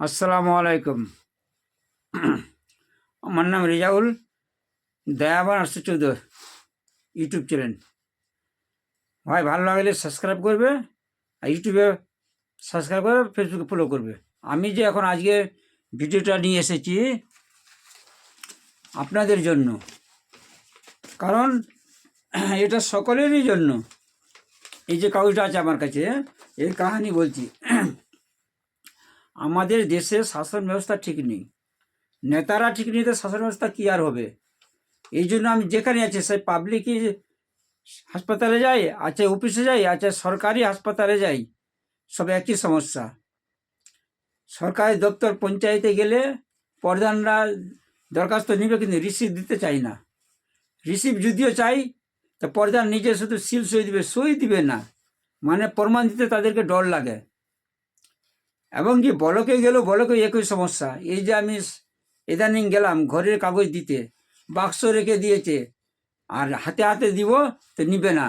আসসালামু আলাইকুম। আমার নাম রেজাউল দয়াবান চৌধ ইউটিউব চ্যানেল। ভাই, ভালো লাগলে সাবস্ক্রাইব করবে আর ইউটিউবে সাবস্ক্রাইব করবে ফেসবুকে ফলো করবে। আমি যে এখন আজকে ভিডিওটা নিয়ে এসেছি আপনাদের জন্য, কারণ এটা সকলেরই জন্য। এই যে কাগজটা আছে আমার কাছে এর কাহানি বলছি। আমাদের দেশে শাসন ব্যবস্থা ঠিক নেই। নেতারা ঠিক নেই, তো শাসন ব্যবস্থা কী আর হবে? এই জন্য আমি যেখানে আছি সেই পাবলিকই হাসপাতালে যাই, আছে অফিসে যাই, আছে সরকারি হাসপাতালে যাই, সব একই সমস্যা। সরকারি দপ্তর পঞ্চায়েতে গেলে প্রধানরা দরখাস্ত নিবে, কিন্তু রিসিভ দিতে চাই না। রিসিভ যদিও চাই, তা প্রধান নিজে শুধু সিল সই দিবে সই দিবে না। মানে প্রমাণ দিতে তাদেরকে ডর লাগে। এবং কি বলকে গেলেও বলকে একই সমস্যা। এই যে আমি ইদানিং গেলাম ঘরের কাগজ দিতে, বাক্স রেখে দিয়েছে, আর হাতে হাতে দিব তো নিবে না।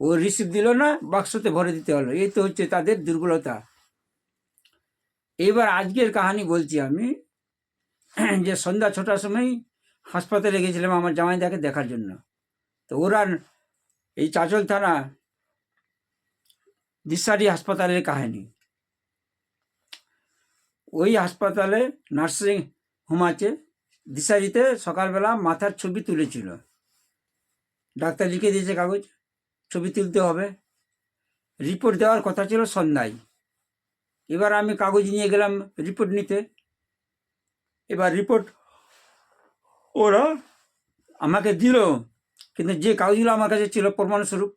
ও রিসিভ দিল না, বাক্সতে ভরে দিতে হলো। এই তো হচ্ছে তাদের দুর্বলতা। এবার আজকের কাহানি বলছি আমি, যে সন্ধ্যা ছটার সময় হাসপাতালে গেছিলাম আমার জামাইদাকে দেখার জন্য। তো ওরা এই চাচল থানা দিশারি হাসপাতালের কাহিনী। ওই হাসপাতালে নার্সিং হোম আছে। দিশারিতে সকালবেলা মাথার ছবি তুলেছিল। ডাক্তার লিখে দিয়েছে কাগজ, ছবি তুলতে হবে। রিপোর্ট দেওয়ার কথা ছিল সন্ধ্যায়। এবার আমি কাগজ নিয়ে গেলাম রিপোর্ট নিতে। এবার রিপোর্ট ওরা আমাকে দিল, কিন্তু যে কাগজগুলো আমার কাছে ছিল প্রমাণস্বরূপ,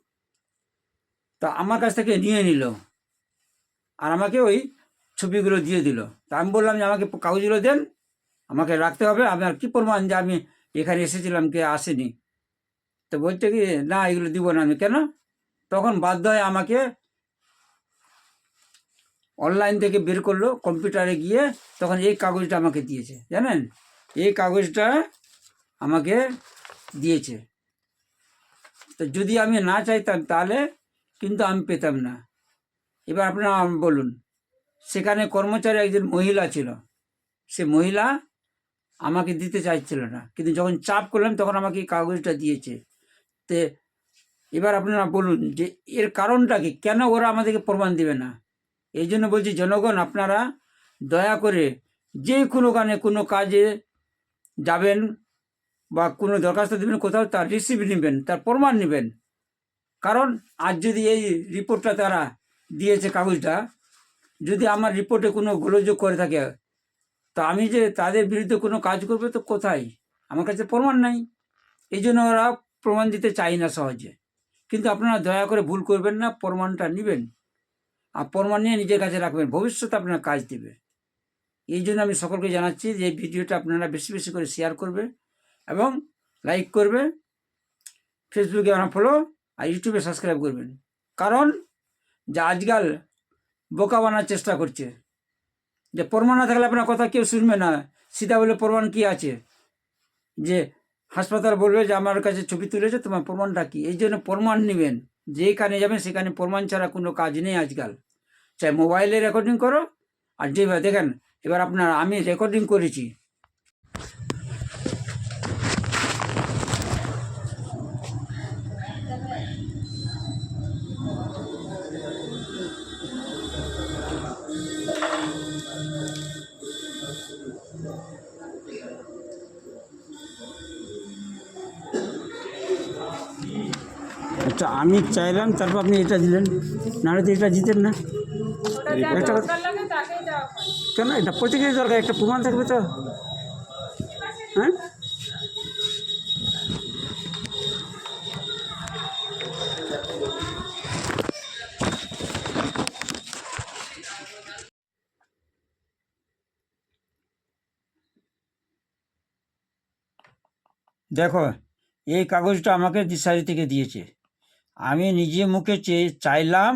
তা আমার কাছ থেকে নিয়ে নিল। আর আমাকে ওই ছবিগুলো দিয়ে দিল। তা আমি বললাম যে, আমাকে কাগজগুলো দেন, আমাকে রাখতে হবে। আমার কী প্রমাণ যে আমি এখানে এসেছিলাম কে আসেনি? তো বলছে কি, না, এগুলো দিব না আমি। কেন? তখন বাধ্য হয়ে আমাকে অনলাইন থেকে বের করল কম্পিউটারে গিয়ে তখন এই কাগজটা আমাকে দিয়েছে, জানেন? এই কাগজটা আমাকে দিয়েছে। তো যদি আমি না চাইতাম তাহলে কিন্তু আমি পেতাম না। এবার আপনারা বলুন সেখানে কর্মচারী একজন মহিলা ছিল। সে মহিলা আমাকে দিতে চাইছিল না। কিন্তু যখন চাপ করলাম, তখন আমাকে কাগজটা দিয়েছে। তে এবার আপনারা বলুন যে, এর কারণটা কি? কেন ওরা আমাদেরকে প্রমাণ দেবে না? এই জন্য বলছি, জনগণ, আপনারা দয়া করে যে কোনো গানে কোনো কাজে যাবেন বা কোনো দরখাস্ত দেবেন, কোথাও তার রিসিভ নেবেন, তার প্রমাণ নেবেন। কারণ আজ যদি এই রিপোর্টটা তারা দিয়েছে, কাগজটা যদি আমার রিপোর্টে কোনো গোলযোগ করে থাকে, তো আমি যে তাদের বিরুদ্ধে কোনো কাজ করবে তো কোথায়? আমার কাছে প্রমাণ নাই। এই জন্য ওরা প্রমাণ দিতে চাই না সহজে। কিন্তু আপনারা দয়া করে ভুল করবেন না, প্রমাণটা নেবেন। আর প্রমাণ নিয়ে নিজের কাছে রাখবেন। ভবিষ্যতে আপনার কাজ দেবে। এই জন্য আমি সকলকে জানাচ্ছি যে ভিডিওটা আপনারা বেশি বেশি করে শেয়ার করবে এবং লাইক করবে। ফেসবুকে আমার ফলো আর ইউটিউবে সাবস্ক্রাইব করবেন। কারণ যে আজকাল বোকা বানার চেষ্টা করছে। যে প্রমাণ না থাকলে আপনার কথা কেউ শুনবে না। সিধা বলে প্রমাণ কি আছে? যে হাসপাতাল বলবে যে, আমার কাছে ছবি তুলেছে, তোমার প্রমাণটা কি? এই জন্য প্রমাণ নেবেন। যেখানে যাবেন, সেখানে প্রমাণ ছাড়া কোনো কাজ নেই আজকাল। চাই মোবাইলে রেকর্ডিং করো, আর যেভাবে দেখেন, এবার আপনার আমি রেকর্ডিং করেছি। আচ্ছা আমি চাইলাম, তারপর আপনি এটা দিলেন। নাহলে তো এটা দিতেন না। একটা কেন? এটা প্রত্যেকের দরকার, একটা প্রমাণ থাকবে তো। হ্যাঁ? দেখো, এই কাগজটা আমাকে দিশারি থেকে দিয়েছে। আমি নিজে মুখে চেয়ে চাইলাম,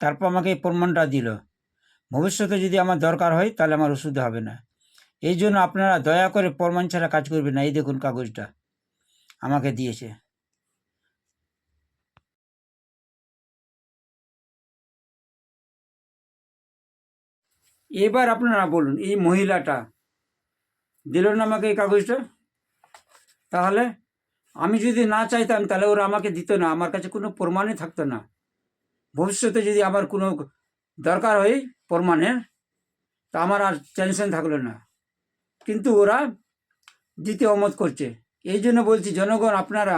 তারপর আমাকে এই প্রমাণটা দিল। ভবিষ্যতে যদি আমার দরকার হয়, তাহলে আমার ওষুধ হবে না। এই জন্য আপনারা দয়া করে প্রমাণ ছাড়া কাজ করবেন না। এই দেখুন কাগজটা আমাকে দিয়েছে। এবার আপনারা বলুন, এই মহিলাটা দিল না আমাকে এই কাগজটা? তাহলে আমি যদি না চাইতাম, তাহলে ওরা আমাকে দিত না। আমার কাছে কোনো প্রমাণই থাকতো না। ভবিষ্যতে যদি আমার কোনো দরকার হয় প্রমাণের, তা আমার আর টেনশন থাকল না। কিন্তু ওরা দিতে অমত করছে। এই জন্য বলছি, জনগণ, আপনারা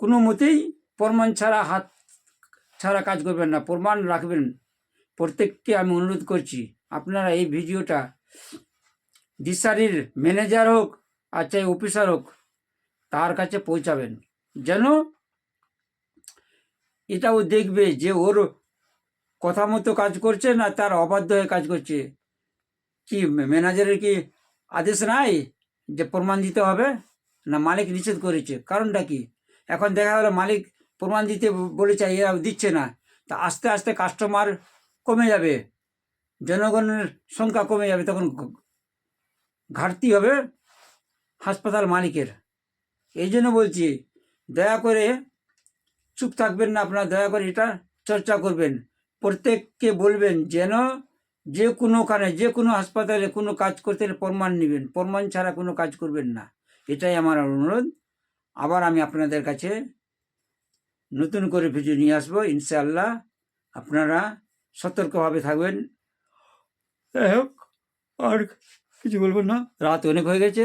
কোনো মতেই প্রমাণ ছাড়া, হাত ছাড়া কাজ করবেন না। প্রমাণ রাখবেন। প্রত্যেককে আমি অনুরোধ করছি, আপনারা এই ভিডিওটা দিশারির ম্যানেজার হোক, আর চাই অফিসার হোক তার কাছে পৌঁছাবেন। যেন এটাও দেখবে যে ওর কথা মতো কাজ করছে না তার অবাধ্য হয়ে কাজ করছে। কি ম্যানেজারের কি আদেশ নাই যে প্রমাণ দিতে হবে? না মালিক নিষেধ করেছে। কারণটা কি? এখন দেখা গেলো মালিক প্রমাণ দিতে বলেছে, এরা দিচ্ছে না। তা আস্তে আস্তে কাস্টমার কমে যাবে। জনগণের সংখ্যা কমে যাবে। তখন ঘাটতি হবে হাসপাতাল মালিকের। এই জন্য বলছি, দয়া করে চুপ থাকবেন না আপনারা, দয়া করে এটা চর্চা করবেন। প্রত্যেককে বলবেন যেন যে কোনো কোনোখানে যে কোনো হাসপাতালে কোনো কাজ করতে হলে প্রমাণ নেবেন। প্রমাণ ছাড়া কোনো কাজ করবেন না। এটাই আমার অনুরোধ। আবার আমি আপনাদের কাছে নতুন করে ভিডিও নিয়ে আসব। ইনশাআল্লাহ আপনারা সতর্কভাবে থাকবেন। আর কিছু বলব না। রাত অনেক হয়ে গেছে।